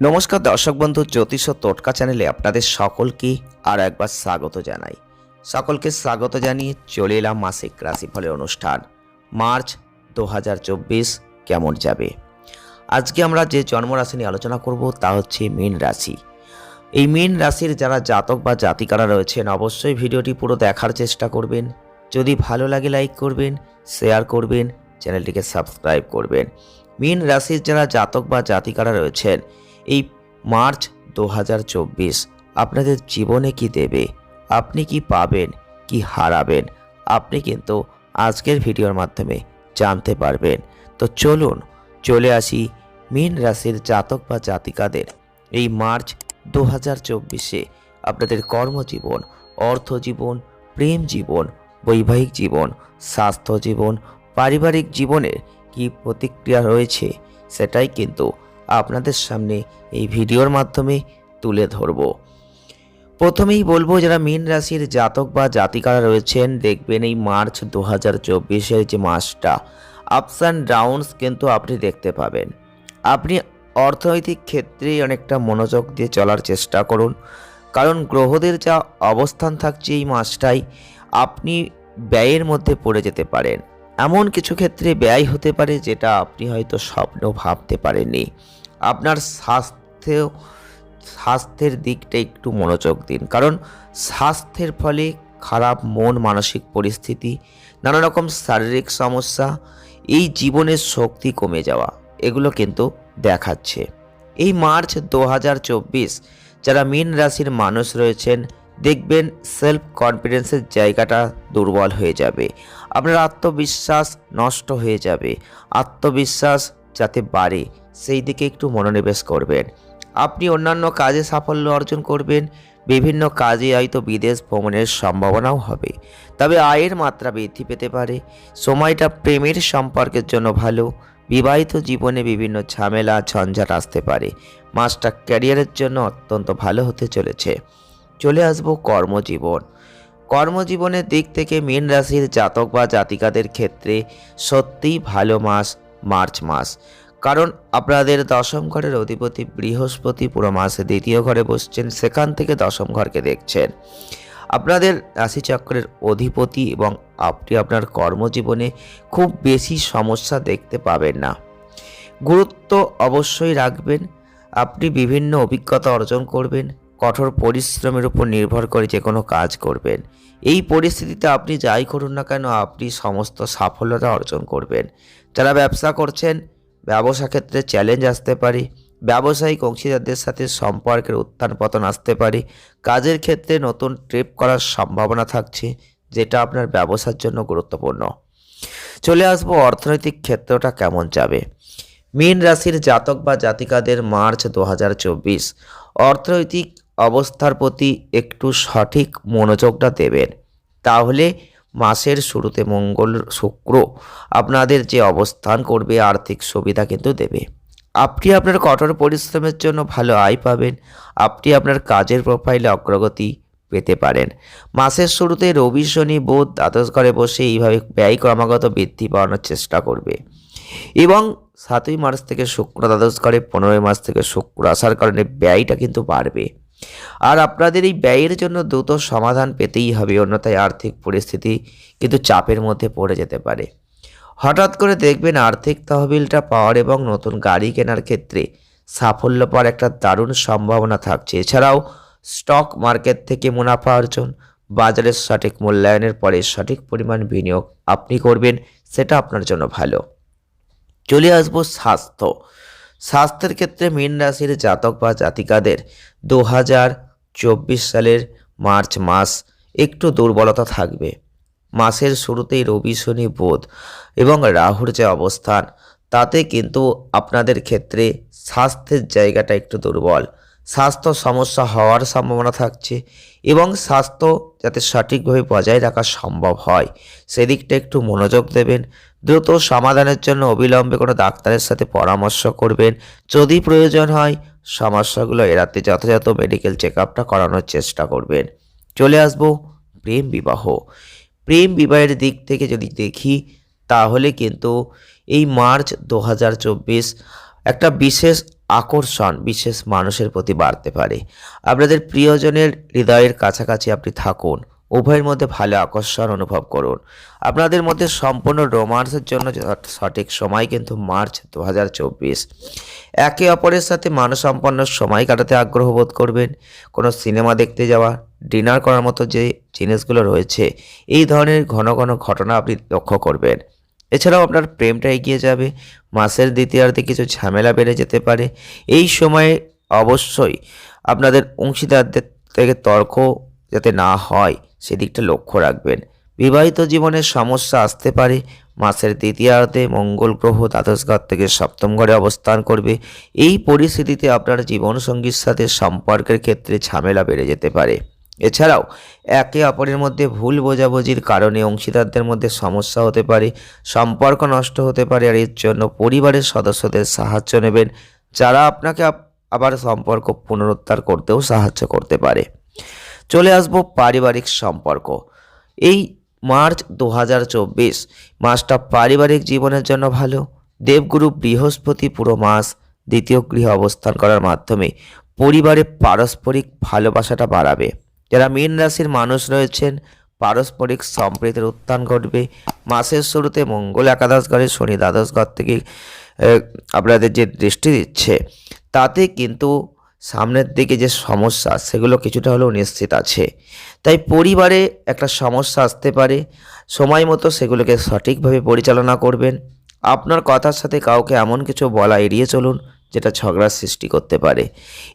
নমস্কার দর্শক বন্ধু, জ্যোতিষ টোটকা চ্যানেলে আপনাদের সকলকে আর একবার স্বাগত জানাই। সকলকে স্বাগত জানিয়ে চলে এলাম মাসিক রাশিফলের অনুষ্ঠান। মার্চ দু হাজার চব্বিশ কেমন যাবে? আজকে আমরা যে জন্মরাশি নিয়ে আলোচনা করব তা হচ্ছে মীন রাশি। এই মীন রাশির যারা জাতক বা জাতিকারা রয়েছেন, অবশ্যই ভিডিওটি পুরো দেখার চেষ্টা করবেন। যদি ভালো লাগে লাইক করবেন, শেয়ার করবেন, চ্যানেলটিকে সাবস্ক্রাইব করবেন। মীন রাশির যারা জাতক বা জাতিকারা রয়েছেন এই মার্চ দু হাজার চব্বিশ আপনাদের জীবনে কি দেবে? আপনি কি পাবেন? কি হারাবেন? আপনি কিন্তু আজকের ভিডিওর মাধ্যমে জানতে পারবেন। তো চলুন, চলে আসি মীন রাশির জাতক বা জাতিকাদের। এই মার্চ দু হাজার চব্বিশে আপনাদের কর্মজীবন অর্থজীবন প্রেম জীবন, বৈবাহিক জীবন, স্বাস্থ্য জীবন, পারিবারিক জীবনের কি প্রতিক্রিয়া রয়েছে সেটাই কিন্তু আপনাদের সামনে এই ভিডিওর মাধ্যমে তুলে ধরব। প্রথমেই বলব, যারা মীন রাশির জাতক বা জাতিকারা রয়েছেন, দেখবেন এই মার্চ দু হাজার চব্বিশের যে মাসটা আপস অ্যান্ড ডাউনস কিন্তু আপনি দেখতে পাবেন। আপনি অর্থনৈতিক ক্ষেত্রে অনেকটা মনোযোগ দিয়ে চলার চেষ্টা করুন। কারণ গ্রহদের যা অবস্থান থাকছে এই মাসটাই আপনি ব্যয়ের মধ্যে পড়ে যেতে পারেন। এমন কিছু ক্ষেত্রে ব্যয় হতে পারে যেটা আপনি হয়তো স্বপ্ন ভাবতে পারেননি। আপনার স্বাস্থ্য স্বাস্থ্যের দিকটা একটু মনোযোগ দিন। কারণ স্বাস্থ্যের ফলে খারাপ মন, মানসিক পরিস্থিতি, নানা রকম শারীরিক সমস্যা, এই জীবনের শক্তি কমে যাওয়া, এগুলো কিন্তু দেখাচ্ছে। এই মার্চ দু হাজার চব্বিশ যারা মীন রাশির মানুষ রয়েছেন দেখবেন সেলফ কনফিডেন্সের জায়গাটা দুর্বল হয়ে যাবে। আপনার আত্মবিশ্বাস নষ্ট হয়ে যাবে। আত্মবিশ্বাস যাতে বাড়ে, সেই দিকে একটু মনোনিবেশ করবেন। আপনি অন্যান্য কাজে সাফল্য অর্জন করবেন, বিভিন্ন কাজে হয়তো বিদেশ ভ্রমণের সম্ভাবনাও হবে। তবে আয়ের মাত্রা বৃদ্ধি পেতে পারে, সময়টা প্রেমের সম্পর্কের জন্য ভালো, বিবাহিত জীবনে বিভিন্ন ঝামেলা, ঝঞ্ঝাট আসতে পারে। মাসটা ক্যারিয়ারের জন্য অত্যন্ত ভালো হতে চলেছে। চলে আসব কর্মজীবন। কর্মজীবনের দিক থেকে মীন রাশির জাতক বা জাতিকাদের ক্ষেত্রে সত্যিই ভালো মাস মার্চ মাস। কারণ আপনাদের দশম ঘরের অধিপতি বৃহস্পতি পুরো মাসে দ্বিতীয় ঘরে বসছেন, সেখান থেকে দশম ঘরকে দেখছেন। আপনাদের রাশিচক্রের অধিপতি এবং আপনি আপনার কর্মজীবনে খুব বেশি সমস্যা দেখতে পাবেন না। গুরুত্ব অবশ্যই রাখবেন, আপনি বিভিন্ন অভিজ্ঞতা অর্জন করবেন কঠোর পরিশ্রমের উপর নির্ভর করে যে কোনো কাজ করবেন। এই পরিস্থিতিতে আপনি যাই করুন না কেন, আপনি সমস্ত সাফল্যতা অর্জন করবেন। যারা ব্যবসা করছেন, ব্যবসা ক্ষেত্রে চ্যালেঞ্জ আসতে পারে। ব্যবসায়িক অংশীদারদের সাথে সম্পর্কের উত্থান পতন আসতে পারে। কাজের ক্ষেত্রে নতুন ট্রিপ করার সম্ভাবনা থাকছে, যেটা আপনার ব্যবসার জন্য গুরুত্বপূর্ণ। চলে আসব অর্থনৈতিক ক্ষেত্রটা কেমন যাবে। মীন রাশির জাতক বা জাতিকাদের মার্চ দু হাজার চব্বিশ। অর্থনৈতিক অবস্থার প্রতি একটু সঠিক মনোযোগটা দেবেন। তাহলে মাসের শুরুতে মঙ্গল শুক্র আপনাদের যে অবস্থান করবে, আর্থিক সুবিধা কিন্তু দেবে। আপনি আপনার কঠোর পরিশ্রমের জন্য ভালো আয় পাবেন। আপনি আপনার কাজের প্রোফাইলে অগ্রগতি পেতে পারেন। মাসের শুরুতে রবি, শনি, বুধ দ্বাদশ ঘরে বসে এইভাবে ব্যয় ক্রমাগত বৃদ্ধি পাওয়ানোর চেষ্টা করবে। এবং সাতই মার্চ থেকে শুক্র দ্বাদশ ঘরে পনেরোই মাস থেকে শুক্র আসার কারণে ব্যয়টা কিন্তু বাড়বে। আর আপনাদের এই ব্যয়ের জন্য দ্রুত সমাধান পেতেই হবে, অন্যথায় আর্থিক পরিস্থিতি কিন্তু চাপের মধ্যে পড়ে যেতে পারে। হঠাৎ করে দেখবেন আর্থিক তহবিলটা পাওয়ার এবং নতুন গাড়ি কেনার ক্ষেত্রে সাফল্য পাওয়ার একটা দারুণ সম্ভাবনা থাকছে। এছাড়াও স্টক মার্কেট থেকে মুনাফা অর্জন, বাজারের সঠিক মূল্যায়নের পরে সঠিক পরিমাণ বিনিয়োগ আপনি করবেন, সেটা আপনার জন্য ভালো। চলে আসব স্বাস্থ্য। স্বাস্থ্যের ক্ষেত্রে মীন রাশির জাতক বা জাতিকাদের দু হাজার চব্বিশ সালের মার্চ মাস একটু দুর্বলতা থাকবে। মাসের শুরুতেই রবি, শনি, বোধ এবং রাহুর যে অবস্থান, তাতে কিন্তু আপনাদের ক্ষেত্রে স্বাস্থ্যের জায়গাটা একটু দুর্বল। স্বাস্থ্য সমস্যা হওয়ার সম্ভাবনা থাকছে এবং স্বাস্থ্য যাতে সঠিকভাবে বজায় রাখা সম্ভব হয়। সেদিকটা একটু মনোযোগ দেবেন। দ্রুত সমাধানের জন্য অবিলম্বে কোনো ডাক্তারের সাথে পরামর্শ করবেন। যদি প্রয়োজন হয়, সমস্যাগুলো এড়াতে যথাযথ মেডিকেল চেক আপটা করানোর চেষ্টা করবেন। চলে আসব প্রেম বিবাহ। প্রেম বিবাহের দিক থেকে যদি দেখি, তাহলে কিন্তু এই মার্চ দু হাজার চব্বিশ একটা বিশেষ আকর্ষণ বিশেষ মানুষের প্রতি বাড়তে পারে। আপনাদের প্রিয়জনের হৃদয়ের কাছাকাছি আপনি থাকুন। উভয়ের মধ্যে ভালো আকর্ষণ অনুভব করুন। আপনাদের মধ্যে সম্পূর্ণ রোমান্সের জন্য সঠিক সময় কিন্তু মার্চ দু হাজার চব্বিশ। একে অপরের সাথে মানসম্পন্ন সময় কাটাতে আগ্রহ বোধ করবেন। কোনো সিনেমা দেখতে যাওয়া, ডিনার করার মতো যে জিনিসগুলো রয়েছে, এই ধরনের ঘন ঘন ঘটনা আপনি লক্ষ্য করবেন। এছাড়াও আপনার প্রেমটা এগিয়ে যাবে, মাসের দ্বিতীয়ার্ধে কিছু ঝামেলা বেড়ে যেতে পারে। এই সময়ে অবশ্যই আপনাদের অংশীদারদের থেকে তর্ক যাতে না হয়, সেদিকটা লক্ষ্য রাখবেন। বিবাহিত জীবনের সমস্যা আসতে পারে, মাসের দ্বিতীয়ার্ধে মঙ্গল গ্রহ দ্বাদশ ঘর থেকে সপ্তম ঘরে অবস্থান করবে। এই পরিস্থিতিতে আপনার জীবনসঙ্গীর সাথে সম্পর্কের ক্ষেত্রে ঝামেলা বেড়ে যেতে পারে। এছাড়াও, একে অপরের মধ্যে ভুল বোঝাবুঝির কারণে অংশীদারদের মধ্যে সমস্যা হতে পারে, সম্পর্ক নষ্ট হতে পারে, আর এর জন্য পরিবারের সদস্যদের সাহায্য নেবেন, যারা আপনাকে আবার সম্পর্ক পুনরুদ্ধার করতেও সাহায্য করতে পারে। চলে আসব পারিবারিক সম্পর্ক। এই মার্চ দু হাজার চব্বিশ, মাসটা পারিবারিক জীবনের জন্য ভালো। দেবগুরু বৃহস্পতি পুরো মাস দ্বিতীয় গৃহে অবস্থান করার মাধ্যমে পরিবারে পারস্পরিক ভালোবাসাটা বাড়াবে। যারা মীন রাশির মানুষ রয়েছেন, পারস্পরিক সম্প্রীতির উত্থান ঘটবে। মাসের শুরুতে মঙ্গল একাদশ ঘরে শনি দ্বাদশ ঘর থেকে আপনাদের যে দৃষ্টি দিচ্ছে, তাতে কিন্তু সামনের দিকে যে সমস্যা, সেগুলো কিছুটা হলেও নিশ্চিত আছে। তাই পরিবারে একটা সমস্যা আসতে পারে, সময় মতো সেগুলোকে সঠিকভাবে পরিচালনা করবেন। আপনার কথার সাথে কাউকে এমন কিছু বলা এড়িয়ে চলুন, যেটা ঝগড়ার সৃষ্টি করতে পারে।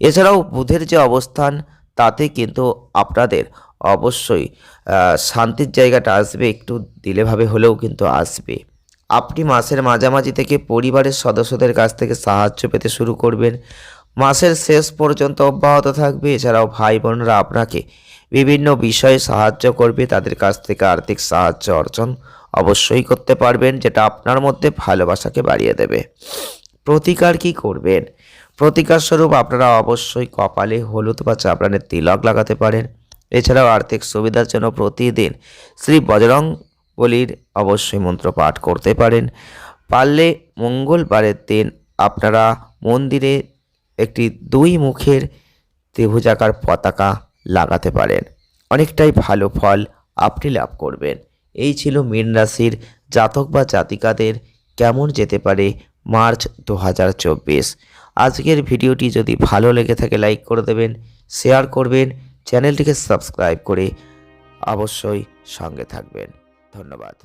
এছাড়াও বুধের যে অবস্থান তাতে কিন্তু আপনাদের অবশ্যই শান্তির জায়গাটা আসবে, একটু দিলেভাবে হলেও কিন্তু আসবে। আপনি মাসের মাঝামাঝি থেকে পরিবারের সদস্যদের কাছ থেকে সাহায্য পেতে শুরু করবেন। মাসের শেষ পর্যন্ত অব্যাহত থাকবে। এছাড়াও ভাই বোনরা আপনাকে বিভিন্ন বিষয়ে সাহায্য করবে। তাদের কাছ থেকে আর্থিক সাহায্য অর্জন অবশ্যই করতে পারবেন, যেটা আপনার মধ্যে ভালোবাসাকে বাড়িয়ে দেবে। প্রতিকার কি করবেন? প্রতিকার স্বরূপ আপনারা অবশ্যই কপালে হলুদ বা চাপড়ানের তিলক লাগাতে পারেন। এছাড়াও আর্থিক সুবিধার জন্য প্রতিদিন শ্রী বজরং বলির অবশ্যই মন্ত্র পাঠ করতে পারেন। পারলে মঙ্গলবারের দিন আপনারা মন্দিরে একটি দুই মুখের ত্রিভুজাকার পতাকা লাগাতে পারেন। অনেকটাই ভালো ফল আপনি লাভ করবেন। এই ছিল মীন রাশির জাতক বা জাতিকাদের কেমন যেতে পারে মার্চ দু হাজার চব্বিশ। আজকের ভিডিওটি যদি ভালো লেগে থাকে লাইক করে দেবেন শেয়ার করবেন, চ্যানেলটিকে সাবস্ক্রাইব করে অবশ্যই সঙ্গে থাকবেন। ধন্যবাদ।